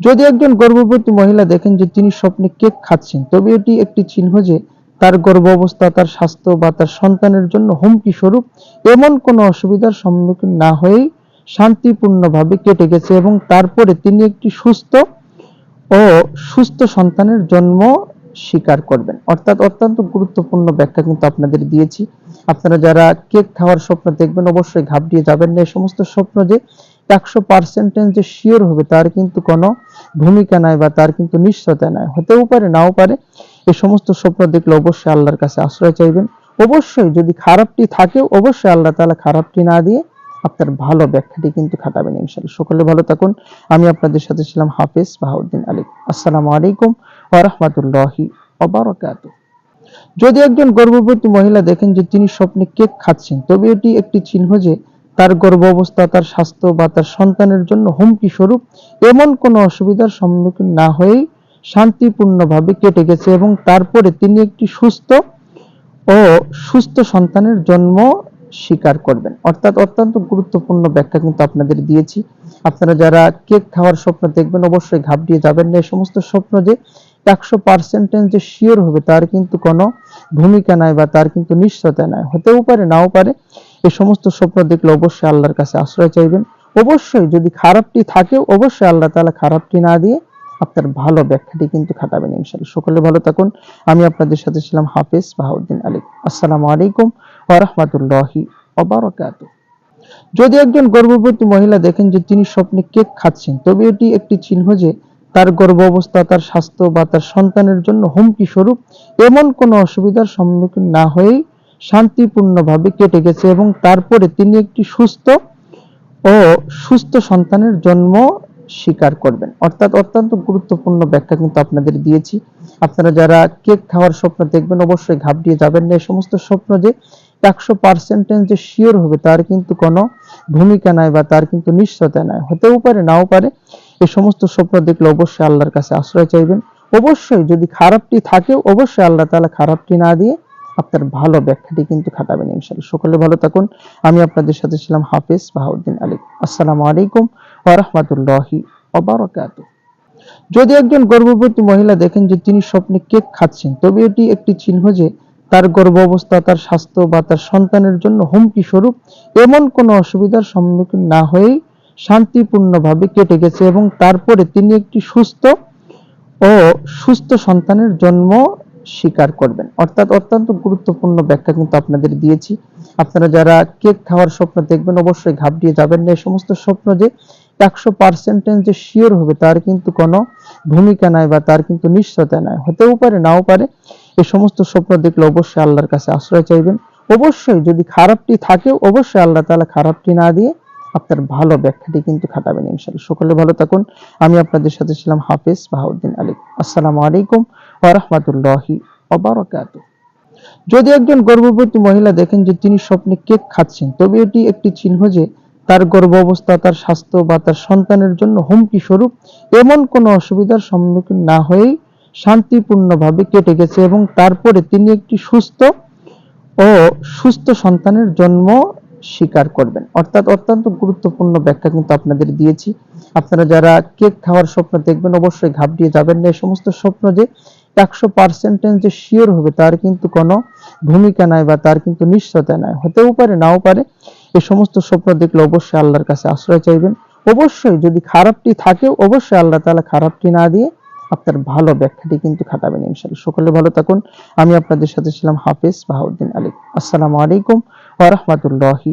যদি একজন গর্ভবতী মহিলা দেখেন যে তিনি স্বপ্নে কেক খাচ্ছেন, তবে এটি একটি চিহ্ন যে তার গর্ভ অবস্থা তার স্বাস্থ্য বা তার সন্তানের জন্য হুমকি স্বরূপ এমন কোনো অসুবিধার সম্মুখীন না হয়েই শান্তিপূর্ণভাবে কেটে গেছে এবং তারপরে তিনি একটি সুস্থ ও সুস্থ সন্তানের জন্ম স্বীকার করবেন। অর্থাৎ অত্যন্ত গুরুত্বপূর্ণ ব্যাখ্যা কিন্তু আপনাদের দিয়েছি। আপনারা যারা কেক খাওয়ার স্বপ্ন দেখবেন, অবশ্যই ঘাবড়িয়ে যাবেন না। এই সমস্ত স্বপ্ন যে একশো পার্সেন্টেজ যে শিওর হবে, তার কিন্তু কোনো ভূমিকা নাই বা তার কিন্তু নিশ্চয়তা নাই। হতেও পারে, নাও পারে এই সমস্ত স্বপ্ন দেখলে অবশ্যই আল্লাহর কাছে আশ্রয় চাইবেন। অবশ্যই যদি খারাপটি থাকেও অবশ্যই আল্লাহ তাআলা খারাপটি না দিয়ে আপনার ভালো ব্যাখ্যাটি কিন্তু খাটাবেন ইনশাআল্লাহ। সকলে ভালো থাকুন। আমি আপনাদের সাথে ছিলাম হাফেজ বাহাউদ্দিন আলী। আসসালামু আলাইকুম ওয়া রাহমাতুল্লাহি ওয়া বারাকাতুহু। যদি একজন গর্ভবতী মহিলা দেখেন যে তিনি স্বপ্নে কেক খাচ্ছেন, তবে এটি একটি চিহ্ন যে তার গর্ভ অবস্থা, তার স্বাস্থ্য বা তার সন্তানের জন্য হুমকি স্বরূপ এমন কোনো অসুবিধার সম্মুখীন না হয়েই শান্তিপূর্ণভাবে কেটে গেছে এবং তারপরে তিনি একটি সুস্থ ও সুস্থ সন্তানের জন্ম স্বীকার করবেন। অর্থাৎ অত্যন্ত গুরুত্বপূর্ণ ব্যাখ্যা কিন্তু আপনাদের দিয়েছি। আপনারা যারা কেক খাওয়ার স্বপ্ন দেখবেন, অবশ্যই ঘাবড়িয়ে যাবেন না। এই সমস্ত স্বপ্ন যে একশো পার্সেন্টেজ যে শিওর হবে, তার কিন্তু কোনো ভূমিকা নাই বা তার কিন্তু নিশ্চয়তা নাই। হতেও পারে, নাও পারে। এই সমস্ত স্বপ্ন দেখলে অবশ্যই আল্লাহর কাছে আশ্রয় চাইবেন। অবশ্যই যদি খারাপটি থাকেও অবশ্যই আল্লাহ তাআলা খারাপটি না দিয়ে আপনার ভালো ব্যাখ্যাটি কিন্তু খাটাবেন ইনশাআল্লাহ। সকলে ভালো থাকুন। আমি আপনাদের সাথে ছিলাম হাফেজ বাহাউদ্দিন আলী। আসসালামু আলাইকুম ওয়া রাহমাতুল্লাহি ওয়া বারাকাতুহু। যদি একজন গর্ভবতী মহিলা দেখেন যে তিনি স্বপ্নে কেক খাচ্ছেন, তবে এটি একটি চিহ্ন যে তার গর্ভ অবস্থা, তার স্বাস্থ্য বা তার সন্তানের জন্য হুমকি স্বরূপ এমন কোনো অসুবিধার সম্মুখীন না হয়েই শান্তিপূর্ণভাবে কেটে গেছে এবং তারপরে তিনি একটি সুস্থ ও সুস্থ সন্তানের জন্ম স্বীকার করবেন। অর্থাৎ অত্যন্ত গুরুত্বপূর্ণ ব্যাখ্যা কিন্তু আপনাদের দিয়েছি। আপনারা যারা কেক খাওয়ার স্বপ্ন দেখবেন অবশ্যই ঘাবড়িয়ে যাবেন না। এই সমস্ত স্বপ্ন যে একশো পার্সেন্টেজ যে শিওর হবে, তার কিন্তু কোনো ভূমিকা নাই বা তার কিন্তু নিশ্চয়তা নাই। হতেও পারে, নাও পারে। এই সমস্ত স্বপ্ন দেখলে অবশ্যই আল্লাহর কাছে আশ্রয় চাইবেন। অবশ্যই যদি খারাপটি থাকেও অবশ্যই আল্লাহ তাআলা খারাপটি না দিয়ে আপনার ভালো ব্যাখ্যাটি কিন্তু খাটাবেন ইনশাআল্লাহ। সকলে ভালো থাকুন। আমি আপনাদের সাথে ছিলাম হাফেজ বাহাউদ্দিন আলী। আসসালামু আলাইকুম রাহমাতুল্লাহি ওয়া যদি একজন গর্ভবতী মহিলা দেখেন যে তিনি স্বপ্নে কেক খাচ্ছেন, তবে এটি একটি চিহ্ন যে তার গর্ভ অবস্থা, তার স্বাস্থ্য বা তার সন্তানের জন্য হুমকি স্বরূপ এমন কোনো অসুবিধার সম্মুখীন না হয়েই শান্তিপূর্ণভাবে কেটে গেছে এবং তারপরে তিনি একটি সুস্থ ও সুস্থ সন্তানের জন্ম স্বীকার করবেন। অর্থাৎ অত্যন্ত গুরুত্বপূর্ণ ব্যাখ্যা কিন্তু আপনাদের দিয়েছি। আপনারা যারা কেক খাওয়ার স্বপ্ন দেখবেন, অবশ্যই ঘাবড়িয়ে যাবেন না। এই সমস্ত স্বপ্ন যে একশো পার্সেন্টেজ যে শিওর হবে, তার কিন্তু কোনো ভূমিকা নাই বা তার কিন্তু নিশ্চয়তা নাই। হতেও পারে, নাও পারে। এই সমস্ত স্বপ্ন দেখলে অবশ্যই আল্লাহর কাছে আশ্রয় চাইবেন। অবশ্যই যদি খারাপটি থাকেও অবশ্যই আল্লাহ তাআলা খারাপটি না দিয়ে আপনার ভালো ব্যাখ্যাটি কিন্তু খাটাবেন ইনশাআল্লাহ। সকলে ভালো থাকুন। আমি আপনাদের সাথে ছিলাম হাফিজ বাহাউদ্দিন আলী। আসসালামু আলাইকুম। রাহমাতুল্লাহি ওয়া যদি একজন গর্ভবতী মহিলা দেখেন যে তিনি স্বপ্নে কেক খাচ্ছেন, তবে এটি একটি চিহ্ন যে তার গর্ভ অবস্থা তার স্বাস্থ্য বা তার সন্তানের জন্য হুমকি স্বরূপ এমন কোনো অসুবিধার সম্মুখীন না হয়েই শান্তিপূর্ণভাবে কেটে গেছে এবং তারপরে তিনি একটি সুস্থ ও সুস্থ সন্তানের জন্ম স্বীকার করবেন। অর্থাৎ অত্যন্ত গুরুত্বপূর্ণ ব্যাখ্যা কিন্তু আপনাদের দিয়েছি। আপনারা যারা কেক খাওয়ার স্বপ্ন দেখবেন, অবশ্যই ঘাবড়িয়ে যাবেন না। এই সমস্ত স্বপ্ন যে একশো পার্সেন্টেজ যে শিওর হবে, তার কিন্তু কোনো ভূমিকা নাই বা তার কিন্তু নিশ্চয়তা নাই। হতেও পারে, নাও পারে এই সমস্ত স্বপ্ন দেখলে অবশ্যই আল্লাহর কাছে আশ্রয় চাইবেন। অবশ্যই যদি খারাপটি থাকেও অবশ্যই আল্লাহ তাআলা খারাপটি না দিয়ে আপনার ভালো ব্যাখ্যাটি কিন্তু খাটাবেন ইনশাআল্লাহ। সকলে ভালো থাকুন। আমি আপনাদের সাথে ছিলাম হাফিজ বাহাউদ্দিন আলী। আসসালামু আলাইকুম ওয়া রাহমাতুল্লাহি